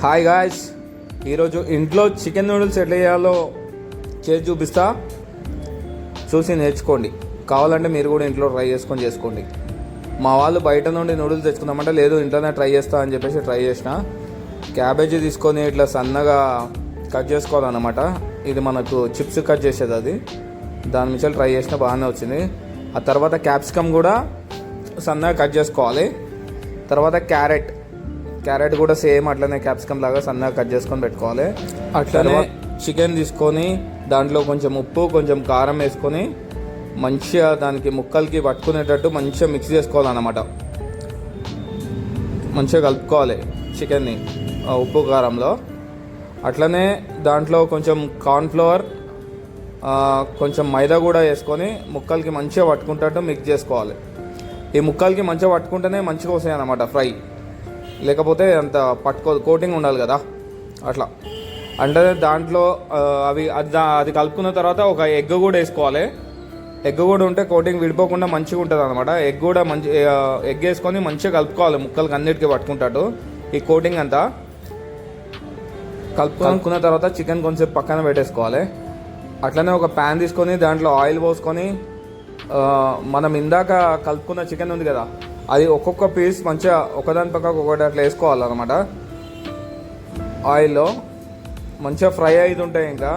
Hi guys ఈరోజు ఇంట్లో chicken noodles ఎట్లా చేయాలో చేసి చూపిస్తా. చూసి నేర్చుకోండి. కావాలంటే మీరు కూడా ఇంట్లో ట్రై చేసుకొని చేసుకోండి. మా వాళ్ళు బయట నుండి నూడిల్స్ తెచ్చుకుందామంటే లేదు ఇంట్లోనే ట్రై చేస్తా అని చెప్పేసి ట్రై చేసిన. క్యాబేజీ తీసుకొని ఇట్లా సన్నగా కట్ చేసుకోవాలన్నమాట. ఇది మనకు చిప్స్ కట్ చేసేది అది. దాని నుంచి ట్రై చేసిన బాగానే వచ్చింది. ఆ తర్వాత క్యాప్సికమ్ కూడా సన్నగా కట్ చేసుకోవాలి. తర్వాత క్యారెట్. క్యారెట్ కూడా సేమ్ అట్లనే క్యాప్సికమ్ లాగా సన్నగా కట్ చేసుకొని పెట్టుకోవాలి. అట్లనే చికెన్ తీసుకొని దాంట్లో కొంచెం ఉప్పు కొంచెం కారం వేసుకొని మంచిగా దానికి ముక్కలకి పట్టుకునేటట్టు మంచిగా మిక్స్ చేసుకోవాలన్నమాట. మంచిగా కలుపుకోవాలి చికెన్ని ఉప్పు కారంలో. అట్లనే దాంట్లో కొంచెం కార్న్ఫ్లవర్ కొంచెం మైదా కూడా వేసుకొని ముక్కలకి మంచిగా పట్టుకుంటట్టు మిక్స్ చేసుకోవాలి. ఈ ముక్కలకి మంచిగా పట్టుకుంటేనే మంచిగా వస్తాయి అన్నమాట ఫ్రై. లేకపోతే అంత పట్టుకో కోటింగ్ ఉండాలి కదా. అట్లా. అంటే దాంట్లో అవి అది అది కలుపుకున్న తర్వాత ఒక ఎగ్ కూడా వేసుకోవాలి. ఎగ్ కూడా ఉంటే కోటింగ్ విడిపోకుండా మంచిగా ఉంటుంది అనమాట ఎగ్ కూడా మంచి ఎగ్ వేసుకొని మంచిగా కలుపుకోవాలి. ముక్కలకి అన్నిటికీ పట్టుకుంటాడు. ఈ కోటింగ్ అంతా. కలుపు కలుపుకున్న తర్వాత చికెన్ కొంచెం పక్కన పెట్టేసుకోవాలి. అట్లనే ఒక ప్యాన్ తీసుకొని దాంట్లో ఆయిల్ పోసుకొని మనం ఇందాక కలుపుకున్న చికెన్ ఉంది కదా అది ఒక్కొక్క పీస్ మంచిగా ఒకదాని పక్కకు ఒకటి అట్లా వేసుకోవాలన్నమాట. ఆయిల్లో మంచిగా ఫ్రై అయితే ఉంటాయి ఇంకా.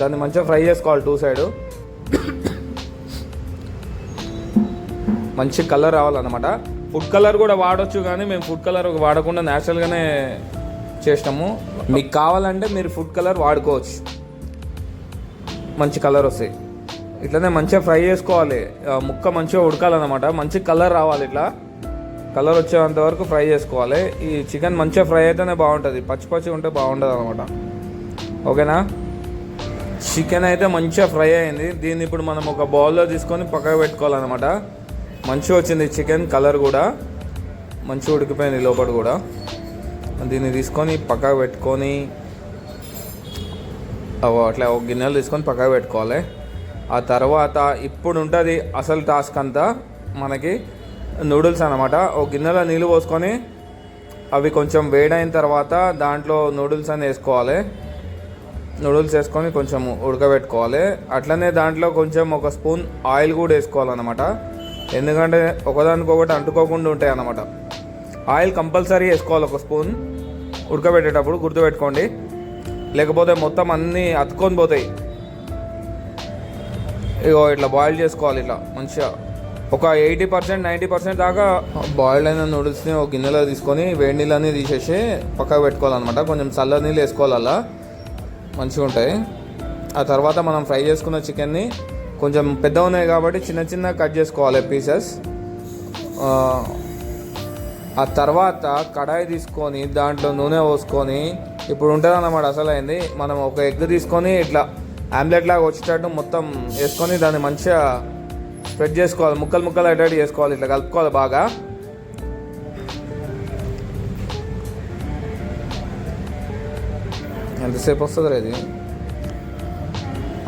దాన్ని మంచిగా ఫ్రై చేసుకోవాలి టూ సైడ్. మంచి కలర్ రావాలన్నమాట. ఫుడ్ కలర్ కూడా వాడచ్చు కానీ మేము ఫుడ్ కలర్ వాడకుండా న్యాచురల్గానే చేసినాము. మీకు కావాలంటే మీరు ఫుడ్ కలర్ వాడుకోవచ్చు. మంచి కలర్ వస్తాయి. ఇట్లనే మంచిగా ఫ్రై చేసుకోవాలి. ముక్క మంచిగా ఉడకాలన్నమాట. మంచి కలర్ రావాలి ఇట్లా. కలర్ వచ్చేంత వరకు ఫ్రై చేసుకోవాలి. ఈ చికెన్ మంచిగా ఫ్రై అయితేనే బాగుంటుంది. పచ్చి పచ్చి ఉంటే బాగుంటుంది అనమాట. ఓకేనా? చికెన్ అయితే మంచిగా ఫ్రై అయింది. దీన్ని ఇప్పుడు మనం ఒక బౌల్లో తీసుకొని పక్కకు పెట్టుకోవాలన్నమాట. మంచిగా వచ్చింది చికెన్ కలర్ కూడా. మంచిగా ఉడికిపోయింది లోపల కూడా. దీన్ని తీసుకొని పక్కకు పెట్టుకొని అట్లా ఒక గిన్నెలు తీసుకొని పక్కకు పెట్టుకోవాలి. ఆ తర్వాత ఇప్పుడు ఉంటుంది అసలు టాస్క్ అంతా మనకి నూడిల్స్ అనమాట ఒక గిన్నెలో నీళ్ళు పోసుకొని అవి కొంచెం వేడైన తర్వాత దాంట్లో నూడిల్స్ అని వేసుకోవాలి. నూడిల్స్ వేసుకొని కొంచెం ఉడకబెట్టుకోవాలి. అట్లనే దాంట్లో కొంచెం ఒక స్పూన్ ఆయిల్ కూడా వేసుకోవాలన్నమాట. ఎందుకంటే ఒకదానికొకటి అంటుకోకుండా ఉంటాయి అన్నమాట. ఆయిల్ కంపల్సరీ వేసుకోవాలి ఒక స్పూన్. ఉడకబెట్టేటప్పుడు గుర్తుపెట్టుకోండి. లేకపోతే మొత్తం అన్నీ అతుకొని పోతాయి. ఇగో ఇట్లా బాయిల్ చేసుకోవాలి ఇట్లా మంచిగా. ఒక ఎయిటీ పర్సెంట్ నైంటీ పర్సెంట్ దాకా బాయిల్డ్ అయిన నూడిల్స్ని ఒక గిన్నెలో తీసుకొని వేడి నీళ్ళని తీసేసి పక్కకు పెట్టుకోవాలన్నమాట. కొంచెం చల్ల నీళ్ళు వేసుకోవాలి అలా మంచిగా ఉంటాయి. ఆ తర్వాత మనం ఫ్రై చేసుకున్న చికెన్ని కొంచెం పెద్ద ఉన్నాయి కాబట్టి చిన్న చిన్న కట్ చేసుకోవాలి పీసెస్. ఆ తర్వాత కడాయి తీసుకొని దాంట్లో నూనె పోసుకొని ఇప్పుడు ఉంటుంది అన్నమాట అసలైంది. మనం ఒక ఎగ్ తీసుకొని ఇట్లా ఆమ్లెట్ లాగా వచ్చేటట్టు మొత్తం వేసుకొని దాన్ని మంచిగా స్ప్రెడ్ చేసుకోవాలి ముక్కలు ముక్కలు అయ్యేటట్టు చేసుకోవాలి ఇట్లా కలుపుకోవాలి బాగా. ఎంతసేపు వస్తుంది ఇది?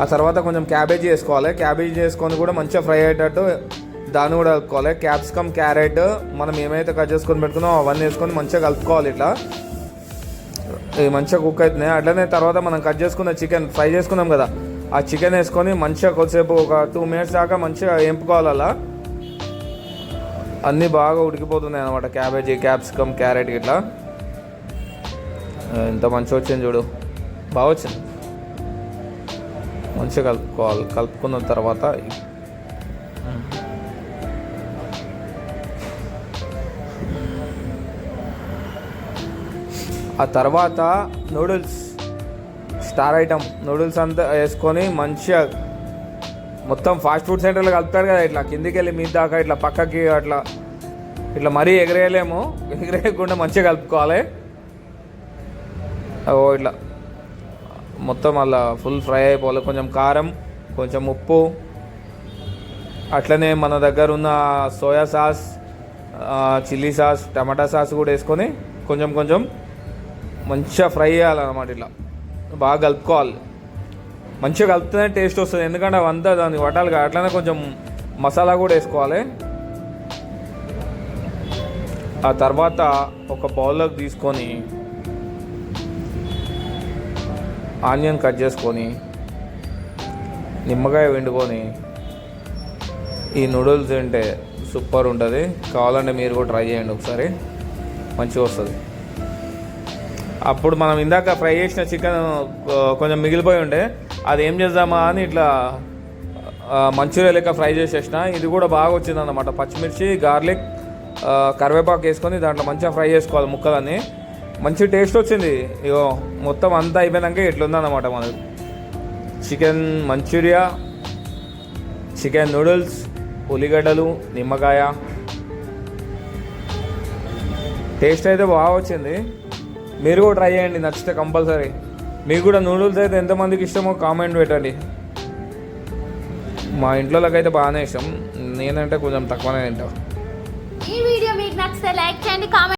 ఆ తర్వాత కొంచెం క్యాబేజీ వేసుకోవాలి. క్యాబేజీ చేసుకొని కూడా మంచిగా ఫ్రై అయ్యేటట్టు దాన్ని కూడా కలుపుకోవాలి. క్యాప్సికమ్ క్యారెట్ మనం ఏమైతే కట్ చేసుకొని పెట్టుకున్నామో అవన్నీ వేసుకొని మంచిగా కలుపుకోవాలి ఇట్లా. ఇది మంచిగా కుక్ అవుతున్నాయి. అట్లనే తర్వాత మనం కట్ చేసుకున్న చికెన్ ఫ్రై చేసుకున్నాం కదా ఆ చికెన్ వేసుకొని మంచిగా కొద్దిసేపు ఒక టూ మినిట్స్ దాకా మంచిగా వేపుకోవాలి అలా అన్నీ బాగా ఉడికిపోతున్నాయి అనమాట క్యాబేజీ క్యాప్సికమ్ క్యారెట్ ఇట్లా ఎంత మంచిగా వచ్చింది చూడు. బాగా వచ్చింది. మంచిగా కలుపుకోవాలి కలుపుకున్న తర్వాత ఆ తర్వాత నూడిల్స్ స్టార్ ఐటమ్. నూడిల్స్ అంతా వేసుకొని మంచిగా మొత్తం ఫాస్ట్ ఫుడ్ సెంటర్లో కలుపుతారు కదా ఇట్లా. కిందికి వెళ్ళి మీ దాకా ఇట్లా పక్కకి అట్లా. ఇట్లా మరీ ఎగరేయలేము. ఎగరేయకుండా మంచిగా కలుపుకోవాలి. ఓ ఇట్లా. మొత్తం అలా ఫుల్ ఫ్రై అయిపోవాలి. కొంచెం కారం కొంచెం ఉప్పు. అట్లనే మన దగ్గర ఉన్న సోయా సాస్ చిల్లీ సాస్ టమాటా సాస్ కూడా వేసుకొని కొంచెం కొంచెం మంచిగా ఫ్రై చేయాలన్నమాట ఇట్లా. బాగా కలుపుకోవాలి. మంచిగా కలుపుతూనే టేస్ట్ వస్తుంది. ఎందుకంటే అవంతా దాని వటాలు అట్లనే కొంచెం మసాలా కూడా వేసుకోవాలి. ఆ తర్వాత ఒక బౌల్లోకి తీసుకొని ఆనియన్ కట్ చేసుకొని నిమ్మకాయ వండుకొని ఈ నూడిల్స్ తింటే సూపర్ ఉంటుంది. కావాలంటే మీరు కూడా ట్రై చేయండి ఒకసారి. మంచిగా వస్తుంది. అప్పుడు మనం ఇందాక ఫ్రై చేసిన చికెన్ కొంచెం మిగిలిపోయి ఉండే అది ఏం చేద్దామా అని ఇట్లా మంచూరియా లెక్క ఫ్రై చేసేసిన. ఇది కూడా బాగా వచ్చింది అనమాట పచ్చిమిర్చి గార్లిక్ కరివేపాకు వేసుకొని దాంట్లో మంచిగా ఫ్రై చేసుకోవాలి ముక్కలన్నీ. మంచి టేస్ట్ వచ్చింది. ఇగో మొత్తం అంతా అయిపోయినాక ఇట్లుందన్నమాట మనది చికెన్ మంచూరియా చికెన్ నూడిల్స్ ఉల్లిగడ్డలు నిమ్మకాయ. టేస్ట్ అయితే బాగా వచ్చింది. మీరు కూడా ట్రై చేయండి నచ్చితే కంపల్సరీ. మీకు కూడా నూడిల్స్ అయితే ఎంతమందికి ఇష్టమో కామెంట్ పెట్టండి. మా ఇంట్లోకి అయితే బాగానే ఇష్టం. నేనంటే కొంచెం తక్కువనే తింటా. ఈ వీడియో మీకు నచ్చితే లైక్ చేయండి కామెంట్